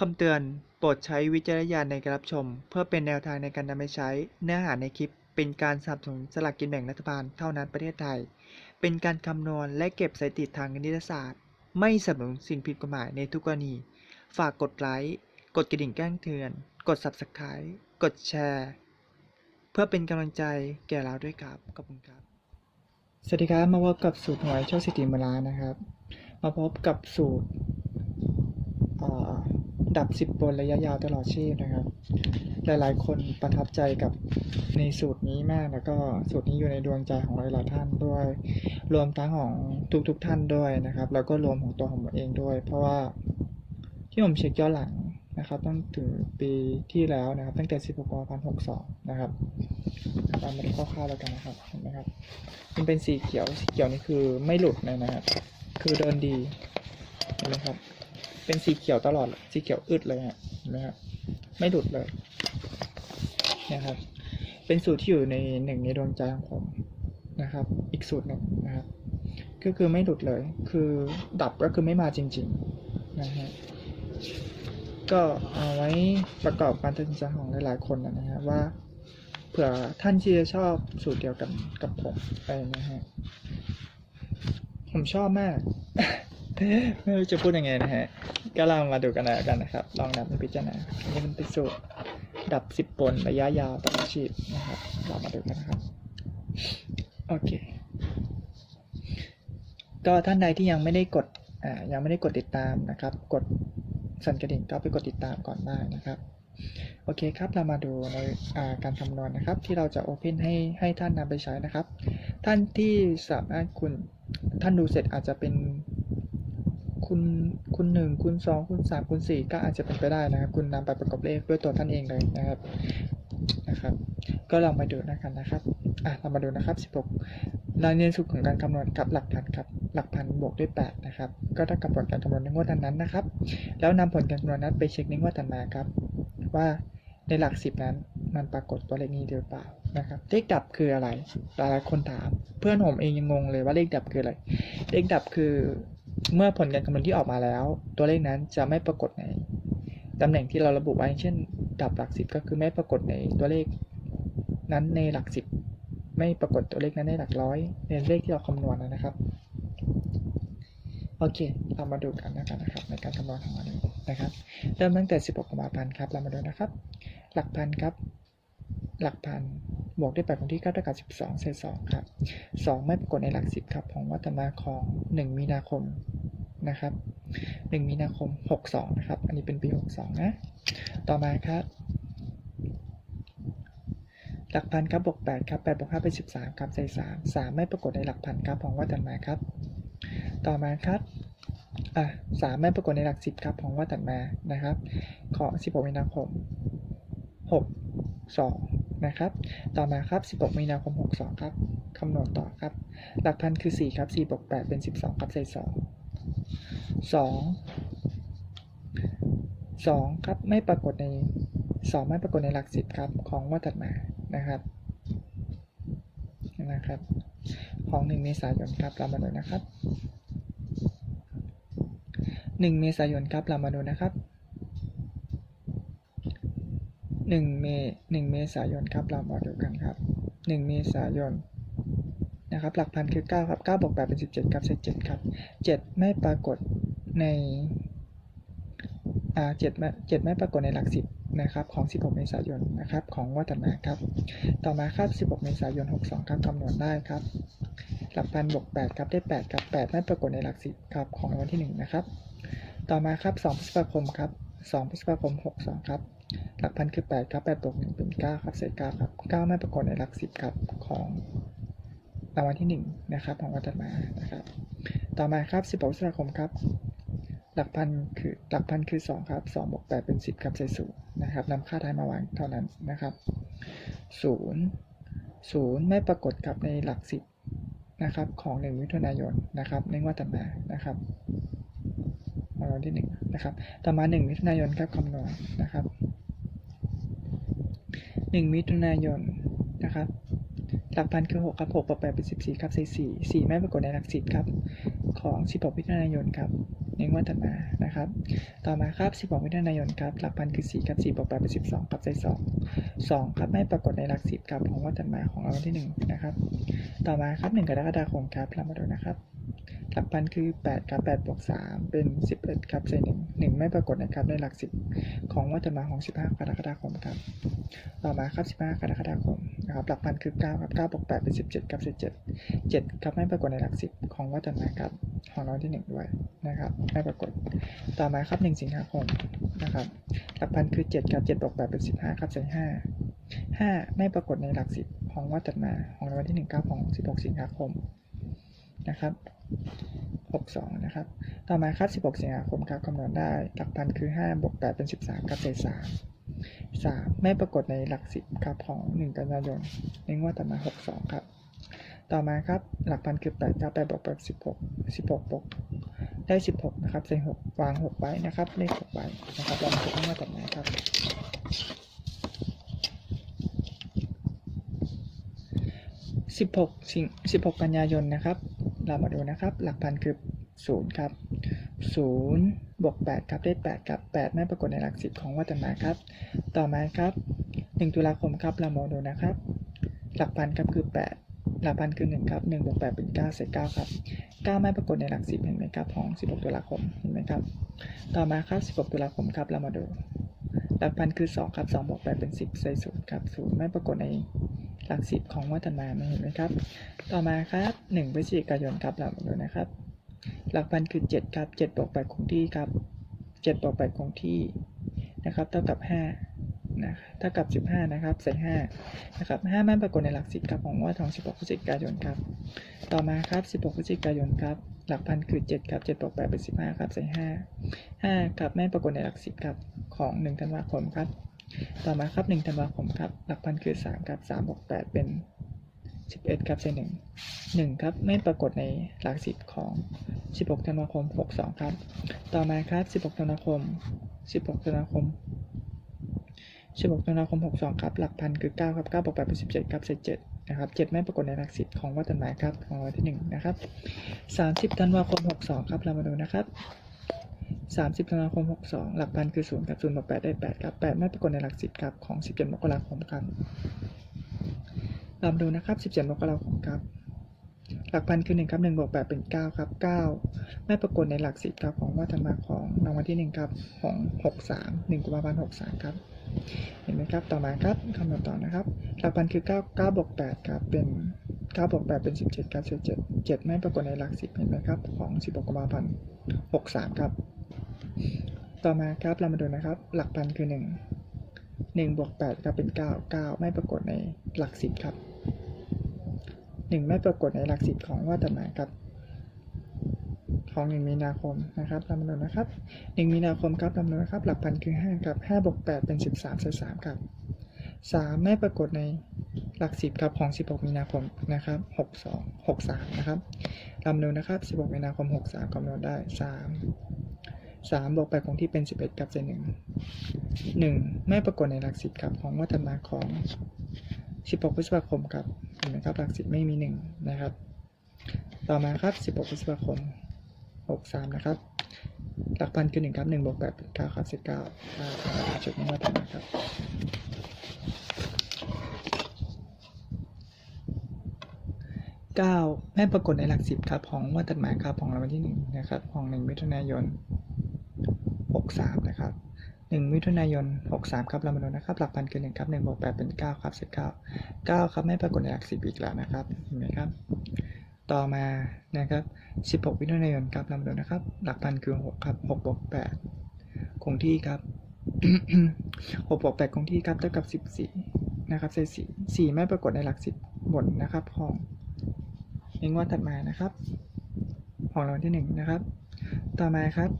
คำเตือน โปรดใช้วิจารณญาณในการรับชม เพื่อเป็นแนวทางในการนำไปใช้ เนื้อหาในคลิป เป็นการสนับสนุนสลากกินแบ่งรัฐบาลเท่านั้นประเทศไทย เป็นการคำนวณและเก็บสถิติทางคณิตศาสตร์ ไม่สนับสนุนสิ่งผิดกฎหมายในทุกกรณี ฝากกดไลค์ กดกระดิ่งแจ้งเตือน กด Subscribe กดแชร์ เพื่อเป็นกำลังใจแก่เราด้วยครับ ขอบคุณครับ สวัสดีครับ มาพบกับสูตรหวยโชคสิทธิมลานะครับ มาพบกับสูตรอ่า ดับสิบบนระยะยาวตลอดชีพนะครับ หลายๆ คนประทับใจกับในสูตรนี้มากแล้วก็สูตรนี้อยู่ในดวงใจของหลายๆท่านด้วย รวมทั้งของทุกๆท่านด้วยนะครับ แล้วก็รวมของตัวของผมเองด้วย เพราะว่าที่ผมเช็คย้อนหลังนะครับตั้งถึงปีที่แล้วนะครับ ตั้งแต่ 16กุมภาพันธ์62 นะครับตามมาดูคร่าวๆแล้วกันนะครับเห็นไหมครับมันเป็นสีเขียวสีเขียวนี่คือไม่หลุดเลยนะครับ คือเดินดีเห็นไหมครับ เป็นสีเขียวตลอด สีเขียวอึดเลยฮะเห็นไหมครับไม่หลุดเลยนะครับ เป็นสูตรที่อยู่ในหนึ่งในดวงใจของผมนะครับ อีกสูตรหนึ่งนะครับ ก็คือไม่หลุดเลย คือดับก็คือไม่มาจริง ๆนะฮะก็เอาไว้ประกอบการตัดสินใจของหลายๆคนนะฮะว่าเผื่อท่านที่จะชอบสูตรเดียวกันกับผมไปนะฮะผมชอบมาก ไม่รู้จะพูดยังไงนะฮะ ก็ลองมาดูกันนะกันนะครับ ลองนำไปพิจารณาอันนี้มันเป็นสูตรดับสิบปนระยะยาวต่ออาชีพนะครับ เรามาดูกันนะครับ โอเค ก็ท่านใดที่ยังไม่ได้กด อ่า ยังไม่ได้กดติดตามนะครับ กดสั่นกระดิ่งก็ไปกดติดตามก่อนได้นะครับโอเคครับ เรามาดูในาการคำนวณนะครับ ที่เราจะโอเพนให้ให้ท่านนำไปใช้นะครับ ท่านที่สามารถคุณท่านดูเสร็จอาจจะเป็น คุณคุณหนึ่งคุณสองคุณสามคุณสี่ก็อาจจะเป็นไปได้นะครับ คุณนำไปประกอบเลขด้วยตัวท่านเองเลยนะครับนะครับ ก็ลองมาดูนะครับนะครับอะเรามาดูนะครับสิบหกรายเรียนสูตรของการคำนวณครับหลักพันครับหลักพันบวกด้วยแปดนะครับ ก็เท่ากับผลการคำนวณในงวดนั้นนะครับ แล้วนำผลการคำนวณนั้นไปเช็คในงวดถัดมาครับ ว่าในหลักสิบนั้นมันปรากฏตัวเลขนี้หรือเปล่านะครับ เลขดับคืออะไร หลายคนถาม เพื่อนผมเองยังงงเลยว่าเลขดับคืออะไร เลขดับคือ เมื่อผลการคำนวณที่ออกมาแล้ว ตัวเลขนั้นจะไม่ปรากฏในตำแหน่งที่เราระบุไว้ เช่น ดับหลักสิบก็คือไม่ปรากฏในตัวเลขนั้นในหลักสิบไม่ปรากฏตัวเลขนั้นในหลักร้อยในเลขที่เราคำนวณนะครับ โอเค เรามาดูกันนะครับนะครับ ในการคำนวณของมันนะครับ เริ่มตั้งแต่ 16กุมภาพันธ์ครับ เรามาดูนะครับ หลักพันครับ หลักพัน บวกด้วย8คงที่9เท่ากับ12เศษ2ครับ 2 ไม่ปรากฏในหลัก10ครับของวัตมาของ 1 มีนาคมนะครับ 1 มีนาคม 62 นะครับ อันนี้เป็นปี 62 นะ ต่อมาครับ หลักพันครับบวก8ครับ8บวก5เป็น13ครับใส่3 3 ไม่ปรากฏในหลักพันครับของวัตมาครับ ต่อมาครับอะสามไม่ปรากฏในหลักสิบครับของว่าตัดมานะครับ ของ16มีนาคม62 นะครับ ต่อมาครับ 16 มีนาคม 62 ครับคำนวณต่อครับ หลักพันคือ 4 ครับ4บวก8เป็น 12 ครับใส่2 2 2 ครับไม่ปรากฏใน 2 ไม่ปรากฏในหลักสิบครับ ของว่าตัดมานะครับนะครับ ของ 1 เมษายนครับเรามาดูนะครับหนึ่งเมษายนครับเรามาดูนะครับ หนึ่งเมหนึ่งเมษายนครับ เรามาดูกันครับหนึ่งเมษายนนะครับ หลักพันคือเก้าครับเก้าบวกแปดเป็นสิบเจ็ดครับเศษเจ็ดครับเจ็ดไม่ปรากฏในอ่าเจ็ดไม่เจ็ดไม่ปรากฏในหลักสิบนะครับ ของ 16 เมษายนนะครับ ของวัตมาครับ ต่อมาครับ 16 เมษายน 62 ครับคำนวณได้ครับ หลักพันบวก 8 ครับได้ 8 ครับ 8 ไม่ปรากฏในหลักสิบครับ ของวันที่ 1 นะครับ ต่อมาครับ2พฤษภาคมครับ 2พฤษภาคม 62 ครับ หลักพันคือ 8 ครับ 8บวก1เป็น 9 ครับ เศษ 9 ครับ 9 ไม่ปรากฏในหลักสิบครับ ของรางวัลที่ 1 นะครับ ของวันถัดมานะครับ ต่อมาครับ 16พฤษภาคมครับ หลักพันคือ หลักพันคือ 2 ครับ2บวก8เป็น 10 ครับใส่ศูนย์นะครับนำค่าท้ายมาวางเท่านั้นนะครับ 0 0 ไม่ปรากฏครับในหลักสิบนะครับ ของ 1 มิถุนายน นะครับ ในงวดถัดมา นะครับ วัลที่1นะครับ ต่อมา 1 มิถุนายนครับคำนวณนะครับ 1 มิถุนายนนะครับหลักพันคือ6ครับ6บวก8เป็น14ครับใส่4 4 ไม่ปรากฏในหลักสิบครับ ของ 16มิถุนายนครับในงวดถัดมานะครับ ต่อมาครับ 16มิถุนายนครับหลักพันคือ4ครับ4บวก8เป็น12ครับใส่2 2ครับไม่ปรากฏในหลัก10ครับของงวดถัดมาของเราวันที่1นะครับ ต่อมาครับ1กรกฎาคมครับเรามาดูนะครับ หลักพันคือ 8 ครับ8บวก 3 เป็น 11 ครับใส่1 1 ไม่ปรากฏนะครับในหลัก 10 ของงวดถัดมาของ 15 กรกฎาคมครับ ต่อมาครับ 15 กรกฎาคมนะครับหลักพันคือ 9 ครับ9บวก8เป็น 17 ครับ17 7 ครับไม่ปรากฏในหลัก 10 ของงวดถัดมาครับของเราที่ 1 ด้วยนะครับไม่ปรากฏ ต่อมาครับ 1 สิงหาคมนะครับหลักพันคือ 7 ครับ7บวก8เป็น 15 ครับใส่5 5 ไม่ปรากฏในหลัก 10 ของงวดถัดมาของวัลที่ 1 9 ของ 16 สิงหาคมนะครับ 62 นะครับ ต่อมาครับ 16 สิงหาคมครับคำนวณได้ หลักพันคือ 5 บวก 8 เป็น 13ครับใส่3 3 ไม่ปรากฏในหลัก 10ครับของ 1 กันยายนในงวดถัดมา 62 ครับ ต่อมาครับ หลักพันคือ 8 ครับ 8 บวก8 16 16บวกได้ 16 นะครับใส่6วาง 6 ไว้นะครับ เลข 6 ไว้นะครับเรามาดูข้างหน้าต่อมาครับ16สิง16 กันยายนนะครับ เรามาดูนะครับ หลักพันคือ 0 ครับ 0 บวก 8 ครับ ได้ 8 ครับ 8 ไม่ปรากฏในหลัก10ของวัตมาครับ ต่อมาครับ 1 ตุลาคมครับ เรามาดูนะครับ หลักพันครับคือ 8 หลักพันคือ 1 ครับ 1 บวก 8 เป็น 9 เศษ 9 ครับ 9 ไม่ปรากฏในหลัก10เห็นไหมครับของ 16 ตุลาคม เห็นไหมครับ ต่อมาครับ 16 ตุลาคมครับ เรามาดู หลักพันคือ 2 ครับ 2 บวก 8 เป็น 10 ใส่0ครับ 0 ไม่ปรากฏใน หลัก10ของวัตมาเห็นไหมครับ ต่อมาครับ1พฤศจิกายนครับเรามาดูนะครับ หลักพันคือ7ครับ7บวก8คงที่ครับ7บวก8คงที่นะครับเท่ากับ5นะเท่ากับ 15 นะครับใส่5นะครับ5ไม่ปรากฏในหลัก10ครับของงวดของ 16พฤศจิกายนครับ ต่อมาครับ 16พฤศจิกายนครับ หลักพันคือ 7 ครับ7บวก8เป็น 15 ครับใส่5 5ครับไม่ปรากฏในหลัก10ครับของ 1 ธันวาคมครับ ต่อมาครับ1ธันวาคมครับ หลักพันคือ 3 ครับ3บวก8เป็น 11 ครับใส่1 1 ครับ ไม่ปรากฏในหลัก10ของ 16 ธันวาคม 62 ครับ ต่อมาครับ 16 ธันวาคม 16 ธันวาคม 16 ธันวาคม 62 ครับ หลักพันคือ 9 ครับ 9บวก8เป็น17 ครับใส่7นะครับ 7 ไม่ปรากฏในหลัก10ของวัตนหมายครับของวันที่ 1 นะครับ 30 ธันวาคม 62 ครับ เรามาดูนะครับ 30ธันวาคม 62 หลักพันคือ0ครับ 0 บวก 8 ได้ 8 ครับ 8 ไม่ปรากฏในหลัก 10 ครับ ของ 17 มกราคมครับเรามดูนะครับ 17 มกราคมครับ หลักพันคือ 1 ครับ 1 บวก 8 เป็น 9 ครับ 9 ไม่ปรากฏในหลัก 10 ครับ ของวัฒนมาของรางวัลที่ 1 ครับ ของ 63 1กุมภาพันธ์63 ครับ เห็นไหมครับ ต่อมาครับคำนวณต่อนะครับ หลักพันคือ 9 9 บวก 8 ครับ เป็น 9 บวก 8 เป็น 17 ครับ 17 7 ไม่ปรากฏในหลัก 10 เห็นไหมครับ ของ 16กุมภาพันธ์63 ครับ ต่อมาครับเรามาดูนะครับ หลักพันคือ 1 1บวก8ครับเป็น 9 9 ไม่ปรากฏในหลัก10ครับ 1 ไม่ปรากฏในหลัก10ของวัตมาครับ ของ 1 มีนาคมนะครับเรามาดูนะครับ 1 มีนาคมครับเรามาดูนะครับ หลักพันคือ 5 ครับ5บวก8เป็น 13ใส่3ครับ3 ไม่ปรากฏในหลัก 10ครับของ 16 มีนาคมนะครับ62 63นะครับเรามาดูนะครับ 16 มีนาคม 63คำนวณได้ 3 3บวก8คงที่เป็น 11ครับใส่1 1ไม่ปรากฏในหลัก10ครับของวัตมาของ 16 พฤษภาคมครับเห็นไหมครับหลัก10ไม่มี 1 นะครับ ต่อมาครับ 16 พฤษภาคม 63 นะครับ หลักพันคือ1ครับ1บวก8เป็น9ครับ19ครับจุดนี้มาทำนะครับ9ไม่ปรากฏในหลัก10ครับ ของวัตหมายครับของรางวัลที่1นะครับ ของ1มิถุนายน 63 นะครับ 1 มิถุนายน 63 ครับเรามาดูนะครับหลักพันคือ1ครับ1บวก8เป็น9ครับ19 9 ครับไม่ปรากฏในหลัก10อีกแล้วนะครับเห็นไหมครับ ต่อมานะครับ 16 มิถุนายนครับเรามาดูนะครับ หลักพันคือ6ครับ6บวก8คงที่ครับ6บวก8คงที่ครับเท่ากับ 14 นะครับใส่4 4 ไม่ปรากฏในหลัก 10บนนะครับของในงวดถัดมานะครับ ของรางวัลที่ 1 นะครับ ต่อมาครับ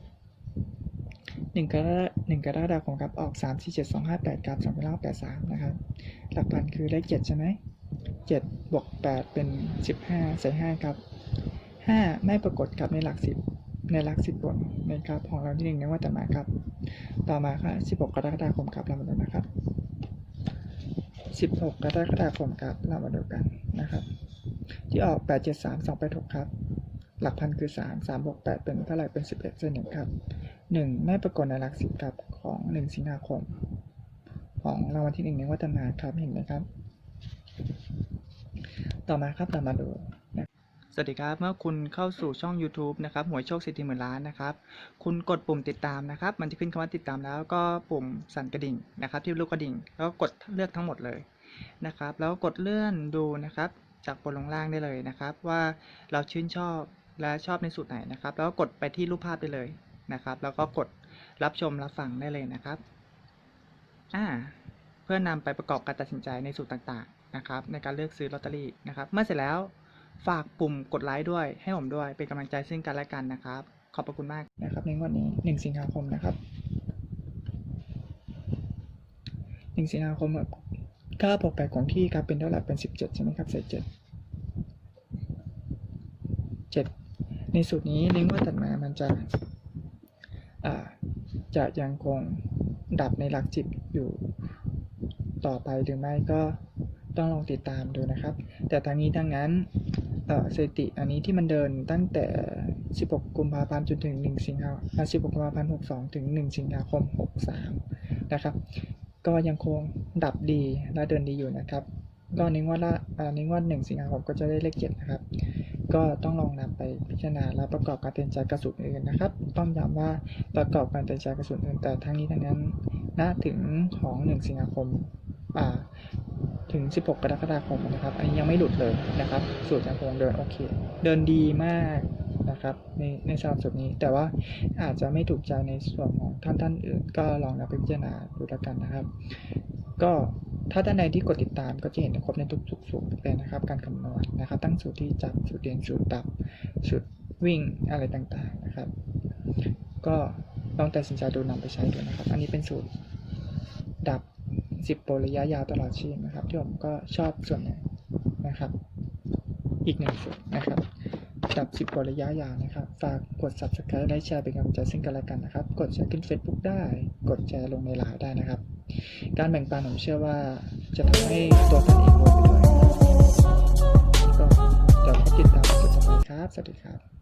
1กรกฎาคม1กรกฎาคมครับออก 3 4 7 2 5 8ครับ2 9 8 3นะครับ หลักพันคือเลข7ใช่ไหม7บวก8เป็น 15 ใส่5ครับ 5 ไม่ปรากฏครับในหลัก 10 ในหลัก 10บนนะครับของเราที่หนึ่งในว่าต่อมาครับ ต่อมาครับ16 กรกฎาคมครับเรามาดูนะครับ 16 กรกฎาคมครับเรามาดูกันนะครับ ที่ออก 8 7 3 2 8 6 ครับ หลักพันคือสามสามบวกแปดเป็นเท่าไหร่เป็นสิบเอ็ดเส้นหนึ่งครับ หนึ่งไม่ปรากฏในลักสิบครับของหนึ่งสิงหาคม ของรางวัลที่หนึ่งในวัฒนาครับเห็นไหมครับ ต่อมาครับเรามาดูนะสวัสดีครับ เมื่อคุณเข้าสู่ช่อง YouTube นะครับหวยโชคสิทธิหมื่นล้านนะครับ คุณกดปุ่มติดตามนะครับ มันจะขึ้นคำว่าติดตามแล้วก็ปุ่มสั่นกระดิ่งนะครับ ที่รูปกระดิ่ง แล้วก็กดเลือกทั้งหมดเลยนะครับ แล้วกดเลื่อนดูนะครับ จากบนลงล่างได้เลยนะครับ ว่าเราชื่นชอบและชอบในสูตรไหนนะครับ แล้วกดไปที่รูปภาพได้เลย นะครับ แล้วก็กดรับชมรับฟังได้เลยนะครับอ่าเพื่อนำไปประกอบการตัดสินใจในสูตรต่างๆนะครับ ในการเลือกซื้อลอตเตอรี่นะครับ เมื่อเสร็จแล้วฝากปุ่มกดไลค์ด้วยให้ผมด้วยเป็นกำลังใจซึ่งกันและกันนะครับ ขอบพระคุณมากนะครับ ในวันนี้หนึ่งสิงหาคมนะครับหนึ่งสิงหาคมแบบค่าบวกแปดของที่ครับเป็นเท่าไหร่เป็นสิบเจ็ดใช่ไหมครับใส่เจ็ดเจ็ดในสูตรนี้ลิงก์ว่าตัดมามันจะ จะยังคงดับในหลักจิตอยู่ต่อไปหรือไม่ก็ต้องลองติดตามดูนะครับ แต่ทางนี้ทางนั้นสถิติอันนี้ที่มันเดินตั้งแต่ 16 กุมภาพันธ์จนถึง 1 สิงหาอ่า16 กุมภาพันธ์ 62 ถึง 1 สิงหาคม 63 นะครับ ก็ยังคงดับดีและเดินดีอยู่นะครับ ก็นิ้งว่าละอ่านิ้งว่า 1 สิงหาคมก็จะได้เลข7นะครับ ก็ต้องลองนำไปพิจารณาและประกอบการตัดสินใจกระสุนอื่นนะครับ ต้องย้ำว่าประกอบการตัดสินใจกระสุนอื่นแต่ทั้งนี้ทั้งนั้นณถึงของ 1 สิงหาคมอ่าถึง 16 กรกฎาคมนะครับ อันนี้ยังไม่หลุดเลยนะครับ สูตรยังคงเดินโอเค เดินดีมากนะครับในในสำหรับสูตรนี้ แต่ว่าอาจจะไม่ถูกใจในส่วนของท่านท่านอื่น ก็ลองนำไปพิจารณาดูแล้วกันนะครับ ก็ ถ้าท่านใดที่กดติดตามก็จะเห็นครบในทุกสูตรเลยนะครับ การคำนวณนะครับ ตั้งสูตรที่จับสูตรเรียนสูตรดับสูตรวิ่งอะไรต่างๆนะครับ ก็ลองตัดสินใจดูนำไปใช้ดูนะครับ อันนี้เป็นสูตรดับ 10 โปรระยะยาวตลอดชีพนะครับที่ผมก็ชอบส่วนหนึ่งนะครับ อีกหนึ่งส่วนนะครับดับ 10 โปรระยะยาวนะครับ ฝากกด subscribe และแชร์เป็นกำลังใจซึ่งกันและกันนะครับ กดแชร์ขึ้น Facebook ได้ กดแชร์ลงในไลน์ได้นะครับ การแบ่งปันผมเชื่อว่าจะทำให้ตัวท่านเองรวยไปด้วยนะครับก็เดี๋ยวขอติดตามกด subscribe ครับ สวัสดีครับ